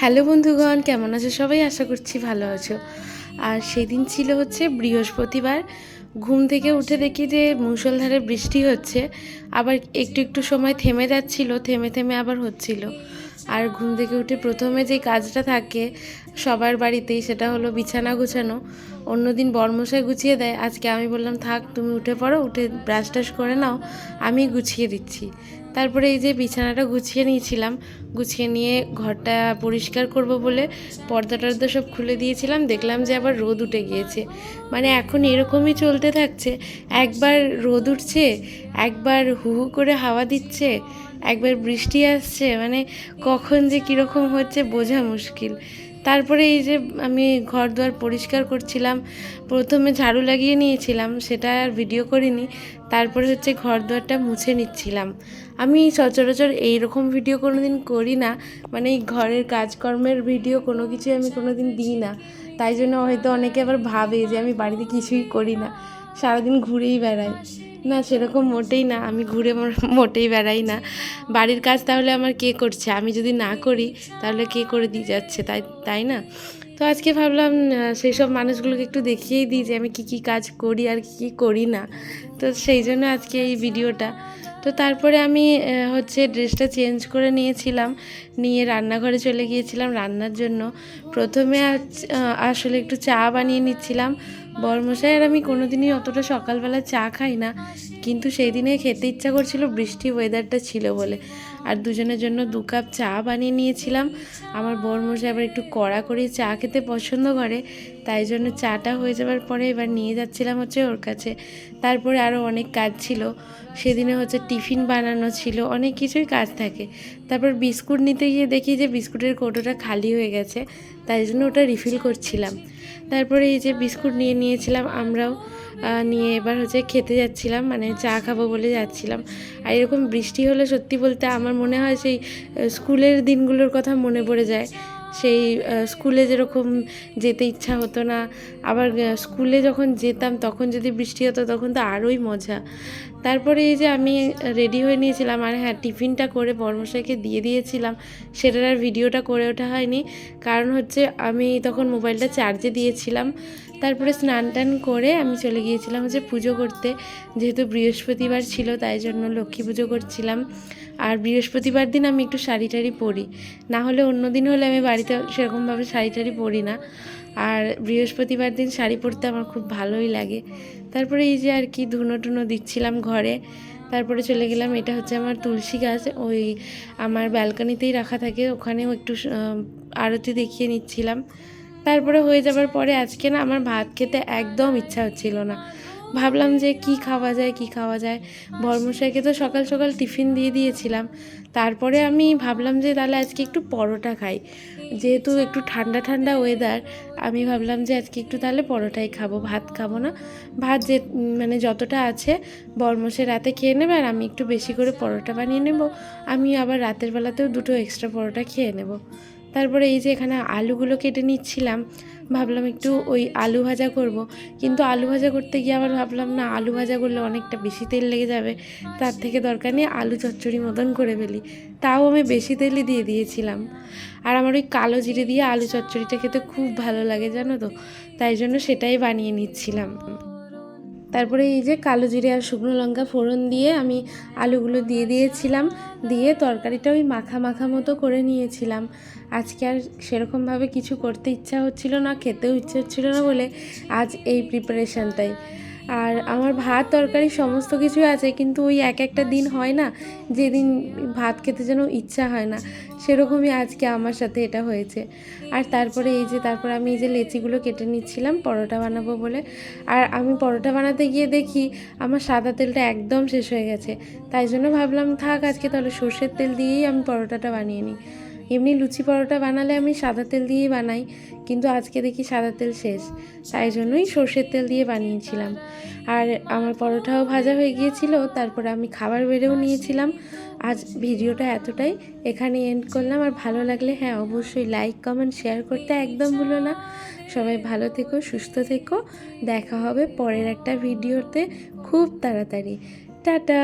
Hello বন্ধুগণ, কেমন আছো সবাই? আশা করছি ভালো আছো। আর সেদিন ছিল হচ্ছে বৃহস্পতিবার। ঘুম থেকে উঠে দেখি যে মুষলধারে বৃষ্টি হচ্ছে। আবার একটু একটু সময় থেমে যাচ্ছিল, থেমে থেমে আবার হচ্ছিল। আর ঘুম থেকে উঠে প্রথমে যে কাজটা থাকে সবার বাড়িতেই সেটা হলো বিছানা গুছানো। অন্যদিন বর্মশাই গুছিয়ে দেয়। আজকে আমি বললাম, থাক, তুমি উঠে পড়ো, উঠে ব্রাশ টাশ করে নাও আমি গুছিয়ে দিচ্ছি। তারপরে এই যে বিছানাটা গুছিয়ে নিয়েছিলাম, গুছিয়ে নিয়ে ঘরটা পরিষ্কার করব বলে পর্দা টর্দা সব খুলে দিয়েছিলাম, দেখলাম যে আবার রোদ উঠে গিয়েছে। মানে এখন এরকমই চলতে থাকছে, একবার রোদ উঠছে, একবার হু হু করে হাওয়া দিচ্ছে, একবার বৃষ্টি আসছে মানে কখন যে কীরকম হচ্ছে বোঝা মুশকিল। তারপরে এই যে আমি ঘর দুয়ার পরিষ্কার করছিলাম, প্রথমে ঝাড়ু লাগিয়ে নিয়েছিলাম, সেটা আর ভিডিও করিনি, তারপরে হচ্ছে ঘর দুয়ারটা মুছে নিচ্ছিলাম। আমি সচরাচর এইরকম ভিডিও কোনো দিন করি না মানে এই ঘরের কাজকর্মের ভিডিও কোনো কিছুই আমি কোনো দিন দিই না। তাই জন্য হয়তো অনেকে আবার ভাবে যে আমি বাড়িতে কিছুই করি না, সারাদিন ঘুরেই বেড়াই। না, সেরকম মোটেই না। আমি ঘুরে মোটেই বেড়াই না। বাড়ির কাজ তাহলে আমার কে করছে? আমি যদি না করি, তাহলে কে করে দিয়ে যাচ্ছে? তাই তাই না? তো আজকে ভাবলাম সেই সব মানুষগুলোকে একটু দেখিয়েই দিই যে আমি কী কী কাজ করি আর কী কী করি না। তো সেই জন্য আজকে এই ভিডিওটা। তো তারপরে আমি হচ্ছে ড্রেসটা চেঞ্জ করে নিয়েছিলাম। নিয়ে রান্নাঘরে চলে গিয়েছিলাম রান্নার জন্য। প্রথমে আসলে একটু চা বানিয়ে নিচ্ছিলাম। বরমশাই আর আমি কোনোদিনই অতটা সকালবেলা চা খাই না। কিন্তু সেই দিনে খেতে ইচ্ছা করছিল বৃষ্টি ওয়েদারটা ছিল বলে। আর দুজনের জন্য দু কাপ চা বানিয়ে নিয়েছিলাম। আমার বরমশাই আবার একটু কড়া করে চা খেতে পছন্দ করে। তাই জন্য চাটা হয়ে যাওয়ার পরে এবার নিয়ে যাচ্ছিলাম হচ্ছে ওর কাছে। তারপরে আরও অনেক কাজ ছিল। সেদিনে হচ্ছে টিফিন বানানো ছিল, অনেক কিছুই কাজ থাকে। তারপর বিস্কুট নিতে গিয়ে দেখি যে বিস্কুটের কৌটোটা খালি হয়ে গেছে, তাই জন্য ওটা রিফিল করছিলাম। তারপরে এই যে বিস্কুট নিয়ে নিয়েছিলাম আমরাও নিয়ে এবার হচ্ছে খেতে যাচ্ছিলাম মানে চা খাব বলে যাচ্ছিলাম। আর এরকম বৃষ্টি হলে সত্যি বলতে আমার মনে হয় সেই স্কুলের দিনগুলোর কথা মনে পড়ে যায়। সেই স্কুলে যেরকম যেতে ইচ্ছা হতো না, আবার স্কুলে যখন যেতাম তখন যদি বৃষ্টি হতো তখন তো আরোই মজা। তারপরে এই যে আমি রেডি হয়ে নিয়েছিলাম, আর হ্যাঁ টিফিনটা করে বর্মশাইকে দিয়ে দিয়েছিলাম, সেটার আর ভিডিওটা করে ওঠা হয়নি। কারণ হচ্ছে আমি তখন মোবাইলটা চার্জে দিয়েছিলাম তারপরে স্নান টান করে আমি চলে গিয়েছিলাম হচ্ছে পুজো করতে। যেহেতু বৃহস্পতিবার ছিল, তাই জন্য লক্ষ্মী পুজো করছিলাম। আর বৃহস্পতিবার দিন আমি একটু শাড়ি টাড়ি পরি। না হলে অন্য দিন হলে আমি বাড়িতে সেরকমভাবে শাড়ি টাড়ি পরি না। আর বৃহস্পতিবার দিন শাড়ি পরতে আমার খুব ভালোই লাগে। তারপরে এই যে আর কি ধুনো টুনো দিচ্ছিলাম ঘরে। তারপরে চলে গেলাম, এটা হচ্ছে আমার তুলসী গাছ। ওই আমার ব্যালকনিতেই রাখা থাকে, ওখানেও একটু আরতি দেখিয়ে নিচ্ছিলাম। তারপরে হয়ে যাবার পরে আজকে না আমার ভাত খেতে একদম ইচ্ছা হচ্ছিল না। ভাবলাম যে কি খাওয়া যায়, কি খাওয়া যায়। বর্মশাইকে তো সকাল সকাল টিফিন দিয়ে দিয়েছিলাম। তারপরে আমি ভাবলাম যে তাহলে আজকে একটু পরোটা খাই। যেহেতু একটু ঠান্ডা ঠান্ডা ওয়েদার আমি ভাবলাম যে আজকে একটু তাহলে পরোটাই খাব, ভাত খাব না। ভাত যে মানে যতটা আছে বর্মশে রাতে খেয়ে নেবে আর আমি একটু বেশি করে পরোটা বানিয়ে নেব। আমি আবার রাতের বেলাতেও দুটো এক্সট্রা পরোটা খেয়ে নেব। তারপরে এই যে এখানে আলুগুলো কেটে নিচ্ছিলাম, ভাবলাম একটু ওই আলু ভাজা করব। কিন্তু আলু ভাজা করতে গিয়ে আবার ভাবলাম, না, আলু ভাজা করলে অনেকটা বেশি তেল লেগে যাবে। তার থেকে দরকার নেই আলু চচ্চড়ি মতন করে ফেলি। তাও আমি বেশি তেলই দিয়ে দিয়েছিলাম। আর আমার ওই কালো জিরে দিয়ে আলু চচ্চড়িটা খেতে খুব ভালো লাগে, জানো তো? তাই জন্য সেটাই বানিয়ে নিচ্ছিলাম। তারপরে এই যে কালো জিরে আর শুকনো লঙ্কা ফোড়ন দিয়ে আমি আলুগুলো দিয়ে দিয়েছিলাম, দিয়ে তরকারিটা ওই মাখা মাখা মতো করে নিয়েছিলাম। আজকে আর সেরকমভাবে কিছু করতে ইচ্ছা হচ্ছিল না, খেতেও ইচ্ছা হচ্ছিল না বলে আজ এই প্রিপারেশানটাই আর আমার ভাত তরকারি সমস্ত কিছুই আছে, কিন্তু ওই এক একটা দিন হয় না, যেদিন ভাত খেতে যেন ইচ্ছা হয় না, সেরকমই আজকে আমার সাথে এটা হয়েছে। আর তারপরে এই যে, তারপরে আমি এই যে লেচিগুলো কেটে নিচ্ছিলাম, পরোটা বানাবো বলে। আর আমি পরোটা বানাতে গিয়ে দেখি, আমার সাদা তেলটা একদম শেষ হয়ে গেছে। তাই জন্য ভাবলাম, থাক আজকে তাহলে সর্ষের তেল দিয়েই আমি পরোটাটা বানিয়ে নিই। এমনি লুচি পরোটা বানালে আমি সাদা তেল দিয়েই বানাই, কিন্তু আজকে দেখি সাদা তেল শেষ। তাই জন্যই সর্ষের তেল দিয়ে বানিয়েছিলাম। আর আমার পরোটাও ভাজা হয়ে গিয়েছিল, তারপরে আমি খাবার বেড়েও নিয়েছিলাম। আজ ভিডিওটা এতটাই। এখানে এন্ড করলাম। আর ভালো লাগলে হ্যাঁ অবশ্যই লাইক কমেন্ট শেয়ার করতে একদম ভুলো না। সবাই ভালো থেকো, সুস্থ থেকো। দেখা হবে পরের একটা ভিডিওতে খুব তাড়াতাড়ি। টাটা!